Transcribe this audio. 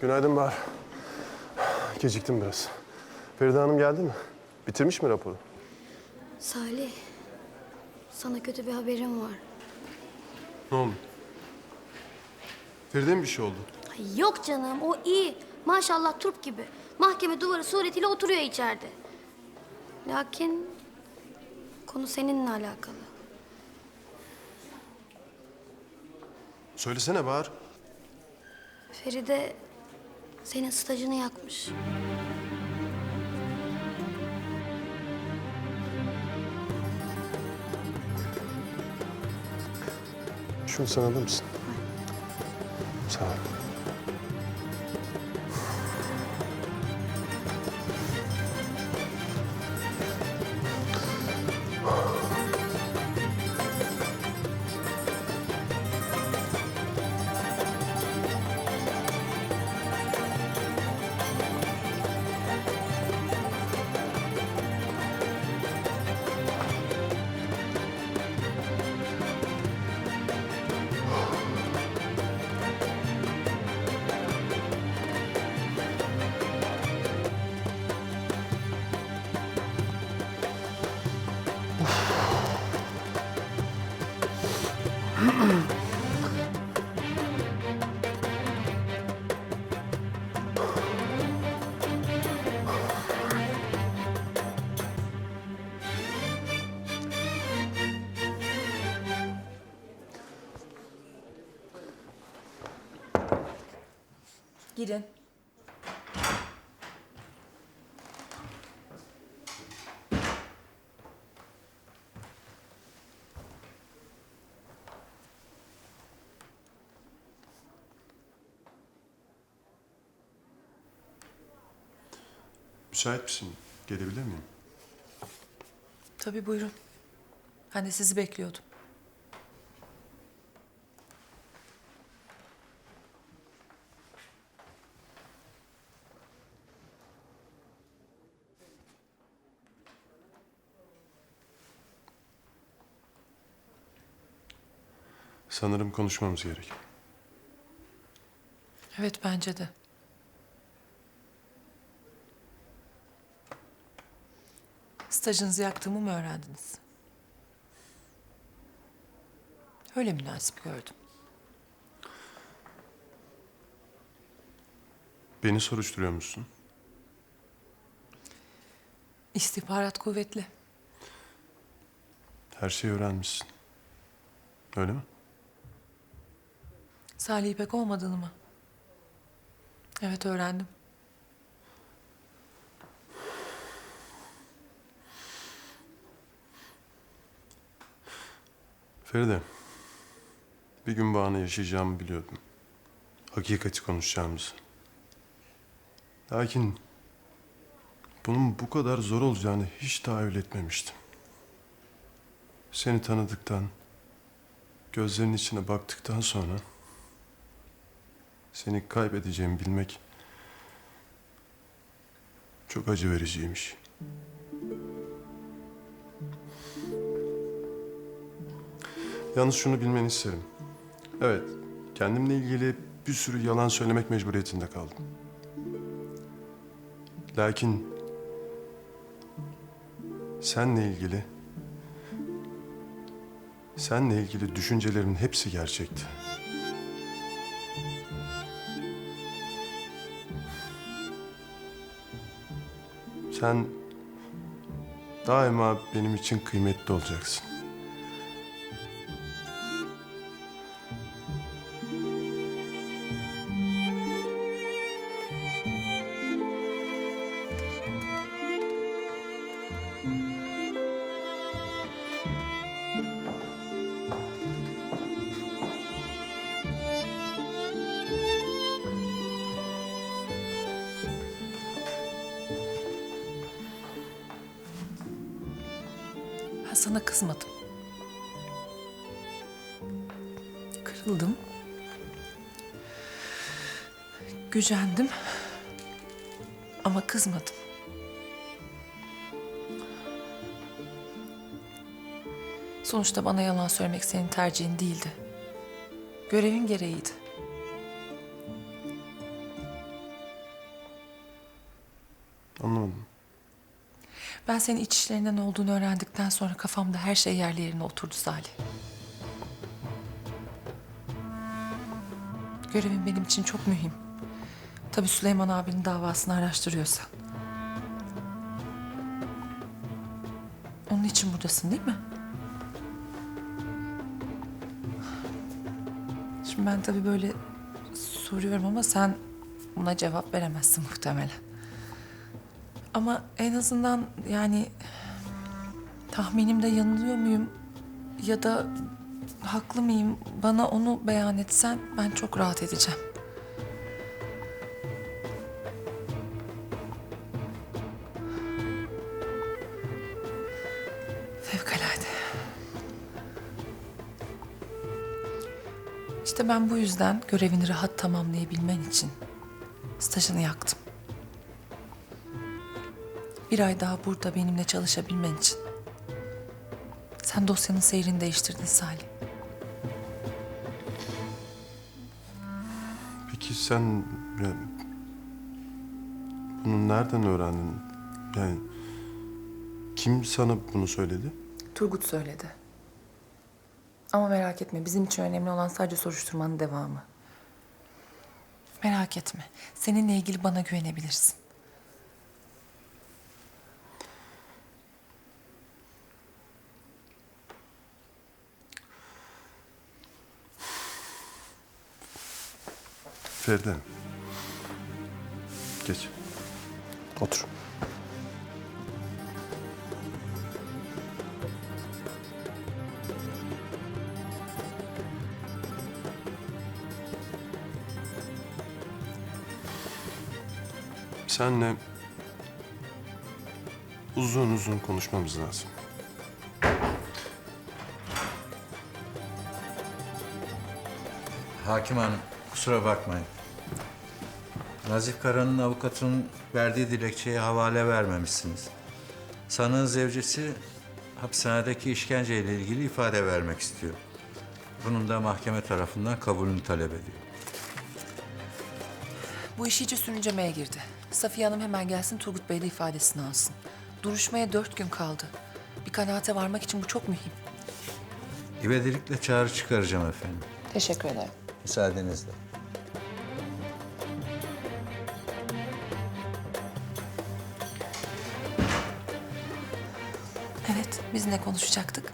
Günaydın Bahar. Geciktim biraz. Feride Hanım geldi mi? Bitirmiş mi raporu? Salih, sana kötü bir haberim var. Ne oldu? Feride'ye mi bir şey oldu? Ay yok canım, o iyi. Maşallah turp gibi. Mahkeme duvarı suretiyle oturuyor içeride. Lakin konu seninle alakalı. Söylesene Bahar. Feride senin stajını yakmış. Şunu sen alır mısın? Sağ ol. Girin. Müsait misin? Gelebilir miyim? Tabii buyurun. Ben de sizi bekliyordum. Sanırım konuşmamız gerek. Evet bence de. Stajınızı yaktığımı mı öğrendiniz? Öyle münasip gördüm. Beni soruşturuyor musun? İstihbarat kuvvetli. Her şeyi öğrenmişsin. Öyle mi? Salih İpek olmadığını mı? Evet öğrendim. Feride, bir gün bu anı yaşayacağımı biliyordum. Hakikati konuşacağımızı. Lakin bunun bu kadar zor olacağını hiç tahayyül etmemiştim. Seni tanıdıktan, gözlerinin içine baktıktan sonra seni kaybedeceğimi bilmek çok acı vericiymiş. Yalnız şunu bilmeni isterim. Evet, kendimle ilgili bir sürü yalan söylemek mecburiyetinde kaldım. Lakin senle ilgili senle ilgili düşüncelerimin hepsi gerçekti. Sen daima benim için kıymetli olacaksın. Sana kızmadım. Kırıldım. Gücendim. Ama kızmadım. Sonuçta bana yalan söylemek senin tercihin değildi. Görevin gereğiydi. Anlamadım. Ben senin iç işlerinden olduğunu öğrendikten sonra kafamda her şey yerli yerine oturdu Salih. Görevin benim için çok mühim. Tabii Süleyman abinin davasını araştırıyorsan. Onun için buradasın değil mi? Şimdi ben tabii böyle soruyorum ama sen buna cevap veremezsin muhtemelen. Ama en azından yani tahminimde yanılıyor muyum ya da haklı mıyım bana onu beyan etsen ben çok rahat edeceğim. Fevkalade. İşte ben bu yüzden görevini rahat tamamlayabilmen için stajını yaktım. Bir ay daha burada benimle çalışabilmen için. Sen dosyanın seyrini değiştirdin Salih. Peki sen yani, bunu nereden öğrendin? Yani kim sana bunu söyledi? Turgut söyledi. Ama merak etme bizim için önemli olan sadece soruşturmanın devamı. Merak etme. Seninle ilgili bana güvenebilirsin. Feride. Geç. Otur. Senle uzun uzun konuşmamız lazım. Hakim Hanım, kusura bakmayın. Nazif Kara'nın avukatının verdiği dilekçeye havale vermemişsiniz. Sanığın zevcesi hapishanedeki işkenceyle ilgili ifade vermek istiyor. Bunun da mahkeme tarafından kabulünü talep ediyor. Bu iş iyice sürüncemeye girdi. Safiye Hanım hemen gelsin Turgut Bey de ifadesini alsın. Duruşmaya dört gün kaldı. Bir kanaate varmak için bu çok mühim. İvedilikle çağrı çıkaracağım efendim. Teşekkür ederim. Müsaadenizle. Evet, biz ne konuşacaktık?